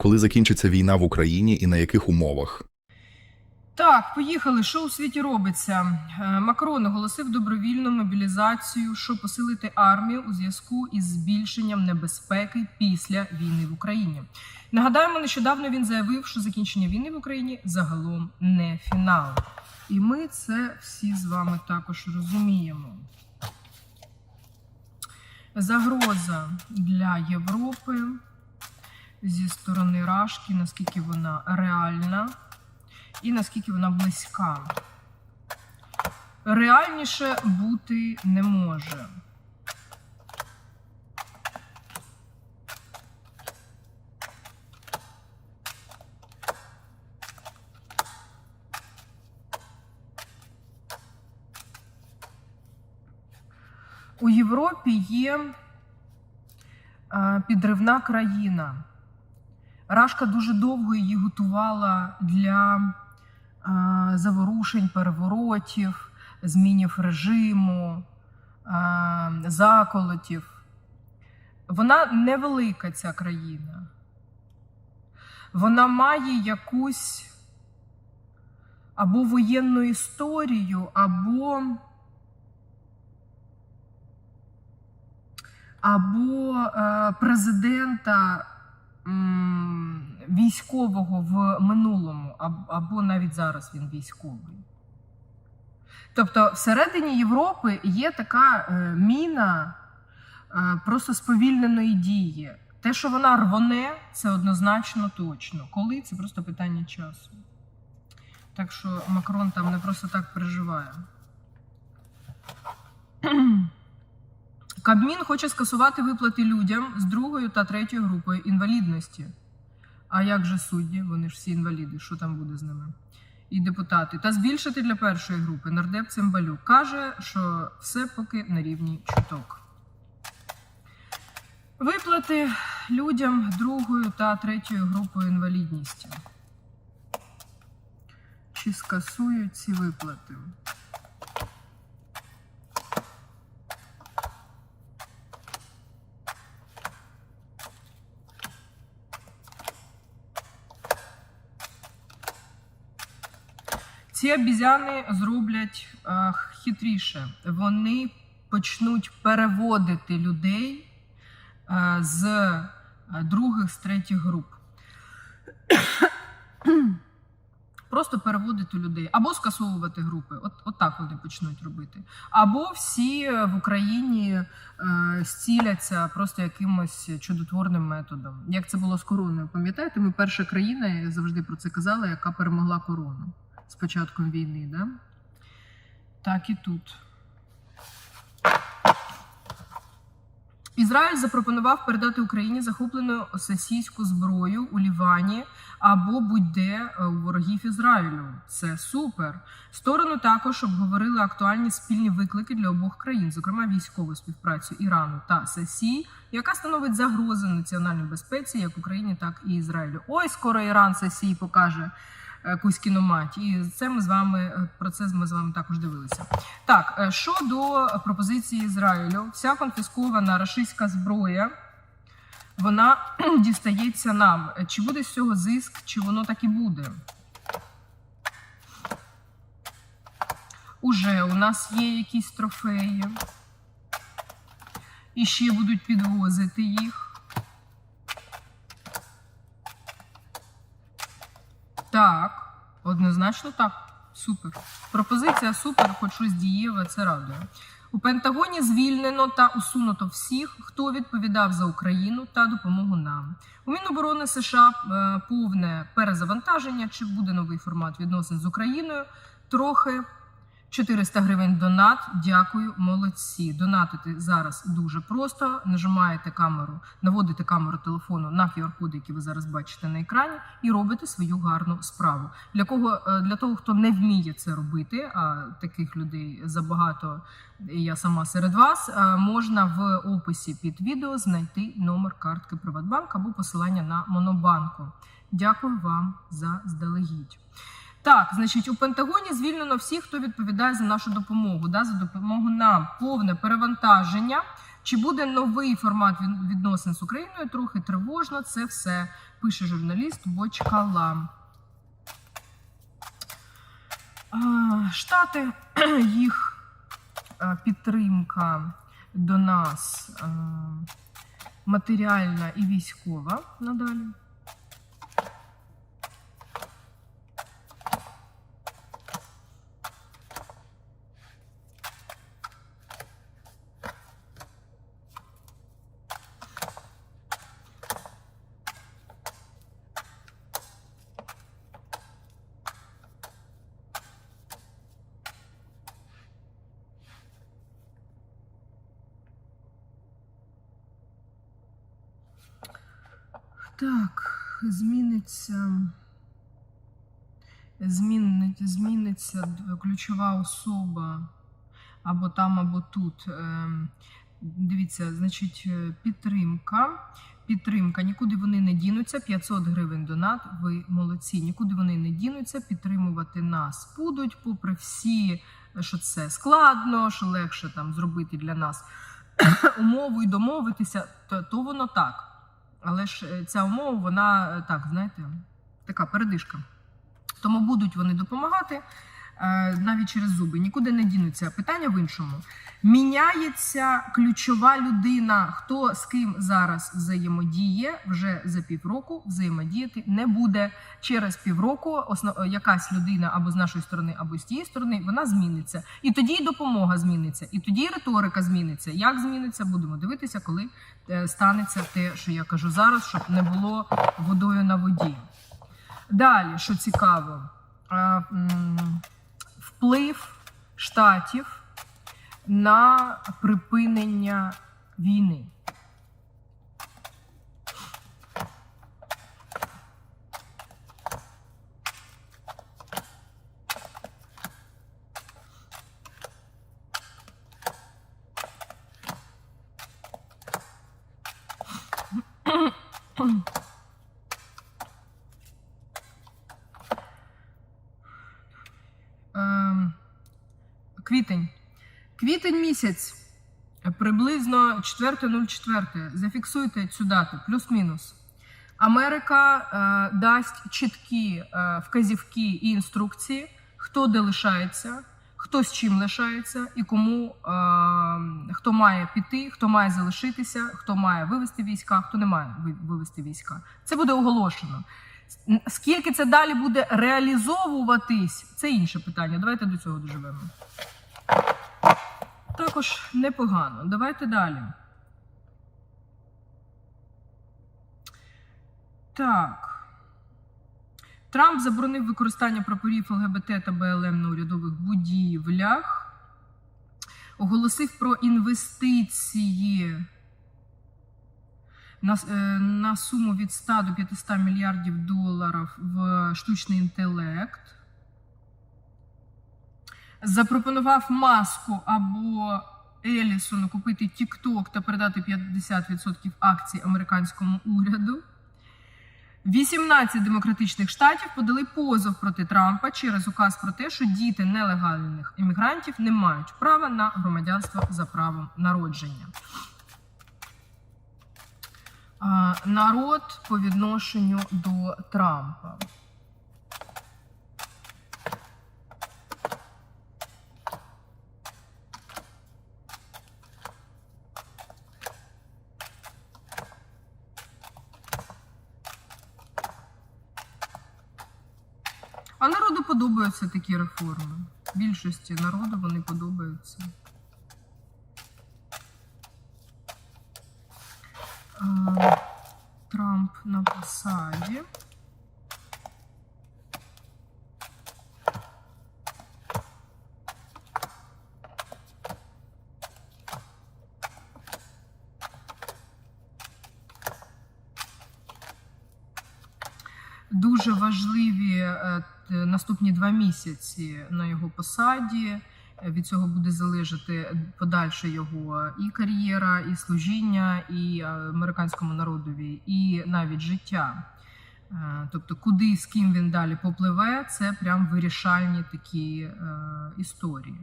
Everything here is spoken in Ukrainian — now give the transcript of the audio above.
Коли закінчиться війна в Україні і на яких умовах? Так, поїхали. Що у світі робиться? Е, Макрон оголосив добровільну мобілізацію, щоб посилити армію у зв'язку із збільшенням небезпеки після війни в Україні. Нагадаємо, нещодавно він заявив, що закінчення війни в Україні загалом не фінал. І ми це всі з вами також розуміємо. Загроза для Європи зі сторони Рашки, наскільки вона реальна і наскільки вона близька. Реальніше бути не може. У Європі є е, підривна країна. Рашка дуже довго її готувала для заворушень, переворотів, змінів режиму, заколотів. Вона невелика ця країна. Вона має якусь або воєнну історію, або, або е, президента військового в минулому, або навіть зараз він військовий. Тобто, всередині Європи є така е, міна е, просто сповільненої дії. Те, що вона рвоне, це однозначно точно. Коли це просто питання часу. Так що Макрон там не просто так переживає. Кабмін хоче скасувати виплати людям з другою та третьою групою інвалідності. А як же судді? Вони ж всі інваліди, що там буде з ними? І депутати. Та збільшити для першої групи нардеп Цимбалюк каже, що все поки на рівні чуток. Виплати людям другою та третьою групою інвалідності. Чи скасують ці виплати? Ці обізяни зроблять е, хитріше. Вони почнуть переводити людей е, з е, других, з третіх груп. Просто переводити людей або скасовувати групи. От, от так вони почнуть робити. Або всі в Україні е, зціляться просто якимось чудотворним методом. Як це було з короною? Пам'ятаєте, ми перша країна, я завжди про це казала, яка перемогла корону з початком війни, да? Так і тут. Ізраїль запропонував передати Україні захоплену російську зброю у Лівані або будь-де е, у ворогів Ізраїлю. Це супер. Сторони також обговорили актуальні спільні виклики для обох країн, зокрема військову співпрацю Ірану та ССІ, яка становить загрозу національній безпеці як Україні, так і Ізраїлю. Ой, скоро Іран ССІ покаже якусь кіномать. І це ми з вами е, про це ми з вами також дивилися. Так, е, щодо пропозиції Ізраїлю, вся конфіскована рашистська зброя. Вона дістається нам. Чи буде з цього зиск, чи воно так і буде? Уже у нас є якісь трофеї. І ще будуть підвозити їх. Так, однозначно так. Супер. Пропозиція супер, хоч щось дієве, це радує. У Пентагоні звільнено та усунуто всіх, хто відповідав за Україну та допомогу нам. У Міноборони США е, повне перезавантаження. Чи буде новий формат відносин з Україною? Трохи 400 гривень донат. Дякую, молодці. Донатити зараз дуже просто. Нажимаєте камеру, наводите камеру телефону на QR-код, який ви зараз бачите на екрані, і робите свою гарну справу. Для кого е, для того, хто не вміє це робити, а таких людей забагато. Я сама серед вас е, можна в описі під відео знайти номер картки Приватбанк або посилання на Монобанку. Дякую вам за здалегідь. Так, значить, у Пентагоні звільнено всіх, хто відповідає за нашу допомогу, да, за допомогу нам повне перевантаження. Чи буде новий формат відносин з Україною? Трохи тривожно. Це все пише журналіст Бочкала. Штати, їх підтримка до нас матеріальна і військова надалі. Так, зміниться. Змінить, зміниться ключова особа або там, або тут. Ем, Дивіться, значить, е, підтримка. Підтримка. Нікуди вони не дінуться. 500 гривень донат. Ви молодці. Нікуди вони не дінуться. Підтримувати нас будуть, попри всі, що це складно, що легше там зробити для нас умову і домовитися, то, то воно так. Але ж е, ця умова, вона е, так, знаєте, така передишка. Тому будуть вони допомагати навіть через зуби. Нікуди не дінуться. Питання в іншому. Міняється ключова людина. Хто з ким зараз взаємодіє вже за півроку, взаємодіяти не буде. Через півроку якась людина або з нашої сторони, або з тієї сторони, вона зміниться. І тоді і допомога зміниться, і тоді і риторика зміниться. Як зміниться, будемо дивитися, коли е, станеться те, що я кажу зараз, щоб не було водою на воді. Далі, що цікаво, е, вплив штатів на припинення війни. Квітень. Квітень місяць. Приблизно 4.04. Зафіксуйте цю дату, плюс-мінус. Америка е, дасть чіткі е, вказівки і інструкції, хто де лишається, хто з чим лишається, і кому е, хто має піти, хто має залишитися, хто має вивести війська, хто не має вивести війська. Це буде оголошено. Скільки це далі буде реалізовуватись, це інше питання. Давайте до цього доживемо. Також непогано. Давайте далі. Так. Трамп заборонив використання прапорів ЛГБТ та БЛМ на урядових будівлях. Оголосив про інвестиції на, е, на суму від 100 до 500 мільярдів доларів в штучний інтелект. Запропонував маску або Елісону купити TikTok та передати 50% акцій американському уряду. 18 демократичних штатів подали позов проти Трампа через указ про те, що діти нелегальних іммігрантів не мають права на громадянство за правом народження. Народ по відношенню до Трампа. А народу подобаються такі реформи. Більшості народу вони подобаються. Трамп на посаді. Дуже важливі е, наступні два місяці на його посаді. Е, Від цього буде залежати подальша його і кар'єра, і служіння, і е, американському народові, і навіть життя. Е, Тобто, куди з ким він далі попливе, це прям вирішальні такі е, історії.